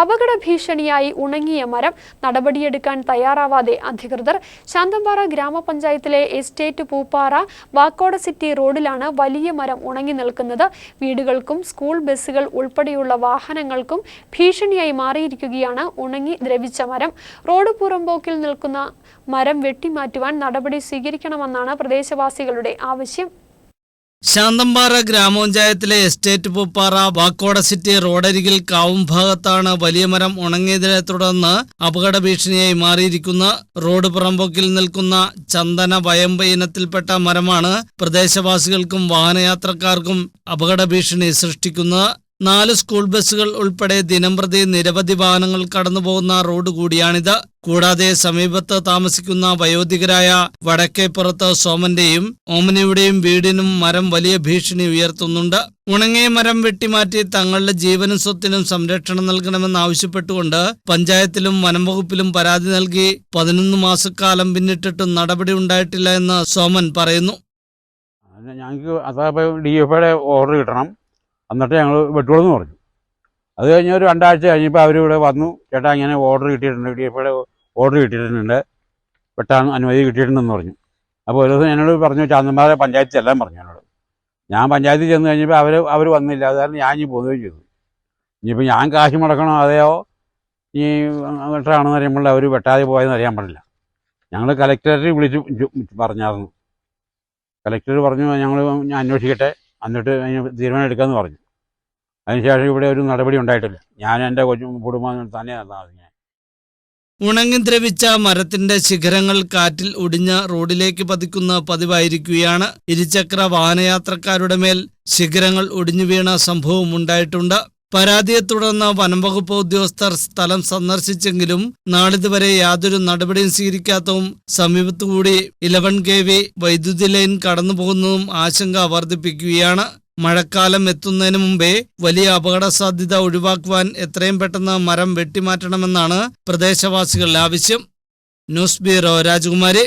അപകട ഭീഷണിയായി ഉണങ്ങിയ മരം നടപടിയെടുക്കാൻ തയ്യാറാവാതെ അധികൃതർ ശാന്തമ്പാറ ഗ്രാമപഞ്ചായത്തിലെ എസ്റ്റേറ്റ് പൂപ്പാറ വാക്കോട സിറ്റി റോഡിലാണ് വലിയ മരം ഉണങ്ങി നിൽക്കുന്നത്. വീടുകൾക്കും സ്കൂൾ ബസ്സുകൾ ഉൾപ്പെടെയുള്ള വാഹനങ്ങൾക്കും ഭീഷണിയായി മാറിയിരിക്കുകയാണ് ഉണങ്ങി ദ്രവിച്ച മരം. റോഡ് പുറമ്പോക്കിൽ നിൽക്കുന്ന മരം വെട്ടിമാറ്റുവാൻ നടപടി സ്വീകരിക്കണമെന്നാണ് പ്രദേശവാസികളുടെ ആവശ്യം. ശാന്തമ്പാറ ഗ്രാമപഞ്ചായത്തിലെ എസ്റ്റേറ്റ് പൂപ്പാറ വാക്കോട സിറ്റി റോഡരികിൽ കാവും ഭാഗത്താണ് വലിയ മരം ഉണങ്ങിയതിനെ തുടർന്ന് അപകട ഭീഷണിയായി മാറിയിരിക്കുന്ന റോഡ് പുറമ്പോക്കിൽ നിൽക്കുന്ന ചന്ദന വയമ്പ ഇനത്തിൽപ്പെട്ട മരമാണ് പ്രദേശവാസികൾക്കും വാഹനയാത്രക്കാർക്കും അപകട ഭീഷണി സൃഷ്ടിക്കുന്നത് നാല് സ്കൂൾ ബസ്സുകൾ ഉൾപ്പെടെ ദിനംപ്രതി നിരവധി വാഹനങ്ങൾ കടന്നുപോകുന്ന റോഡ് കൂടിയാണിത്. കൂടാതെ സമീപത്ത് താമസിക്കുന്ന വയോധികരായ വടക്കേപ്പുറത്ത് സോമന്റെയും ഓമനയുടെയും വീടിനും മരം വലിയ ഭീഷണി ഉയർത്തുന്നുണ്ട്. ഉണങ്ങിയ മരം വെട്ടിമാറ്റി തങ്ങളുടെ ജീവനും സ്വത്തിനും സംരക്ഷണം നൽകണമെന്നാവശ്യപ്പെട്ടുകൊണ്ട് പഞ്ചായത്തിലും വനംവകുപ്പിലും പരാതി നൽകി പതിനൊന്ന് മാസക്കാലം പിന്നിട്ടിട്ടും നടപടി ഉണ്ടായിട്ടില്ല എന്ന് സോമൻ പറയുന്നു. ഞങ്ങൾക്ക് എഫ് ഓർഡർ കിട്ടണം. എന്നിട്ട് ഞങ്ങൾ വെട്ടുകൊള്ളെന്ന് പറഞ്ഞു. അത് കഴിഞ്ഞ് ഒരു രണ്ടാഴ്ച കഴിഞ്ഞപ്പോൾ അവരിവിടെ വന്നു. ചേട്ടാ ഇങ്ങനെ ഓർഡർ കിട്ടിയിട്ടുണ്ട്. ഡി ഓർഡർ കിട്ടിയിട്ടുണ്ട്. വെട്ടാൻ അനുമതി കിട്ടിയിട്ടുണ്ടെന്ന് പറഞ്ഞു. അപ്പോൾ ഒരു ദിവസം എന്നോട് പറഞ്ഞു ചാന്തന്മാരെ പഞ്ചായത്തിൽ ചെല്ലാൻ പറഞ്ഞു എന്നോട്. ഞാൻ പഞ്ചായത്തിൽ ചെന്ന് കഴിഞ്ഞപ്പോൾ അവർ അവർ വന്നില്ല. അത് കാരണം ഞാൻ ഇനി പോവുകയും ചെയ്തു. ഇനിയിപ്പോൾ ഞാൻ കാശ് മുടക്കണോ അതെയോ? ഈ വെട്ടാണെന്ന് അറിയുമ്പോൾ അവർ വെട്ടാതെ പോയെന്ന് അറിയാൻ പാടില്ല. ഞങ്ങൾ കലക്ടറെ വിളിച്ച് പറഞ്ഞായിരുന്നു. കലക്ടർ പറഞ്ഞു ഞങ്ങൾ ഞാൻ അന്വേഷിക്കട്ടെ. എന്നിട്ട് അതിന് തീരുമാനം എടുക്കാമെന്ന് പറഞ്ഞു. അതിനുശേഷം ഇവിടെ ഒരു നടപടി ഉണ്ടായിട്ടില്ല. ഞാൻ എന്റെ കൊച്ചു കുടുംബം തന്നെ നടന്നത് ഞാൻ ഉണങ്ങി ദ്രവിച്ച മരത്തിന്റെ ശിഖരങ്ങൾ കാറ്റിൽ ഒടിഞ്ഞ് റോഡിലേക്ക് പതിക്കുന്ന പതിവായിരിക്കുകയാണ്. ഇരുചക്ര വാഹനയാത്രക്കാരുടെ മേൽ ശിഖരങ്ങൾ ഒടിഞ്ഞു വീണ സംഭവം ഉണ്ടായിട്ടുണ്ട്. പരാതിയെ തുടർന്ന് വനംവകുപ്പ് ഉദ്യോഗസ്ഥർ സ്ഥലം സന്ദർശിച്ചെങ്കിലും നാളിതുവരെ യാതൊരു നടപടിയും സ്വീകരിക്കാത്തതും സമീപത്തുകൂടി ഇലവൻ കെ വി വൈദ്യുതി ലൈൻ കടന്നുപോകുന്നതും ആശങ്ക വർദ്ധിപ്പിക്കുകയാണ്. മഴക്കാലം എത്തുന്നതിന് മുമ്പേ വലിയ അപകട സാധ്യത ഒഴിവാക്കുവാൻ എത്രയും പെട്ടെന്ന് മരം വെട്ടിമാറ്റണമെന്നാണ് പ്രദേശവാസികളുടെ ആവശ്യം. ന്യൂസ് ബ്യൂറോ രാജകുമാരി.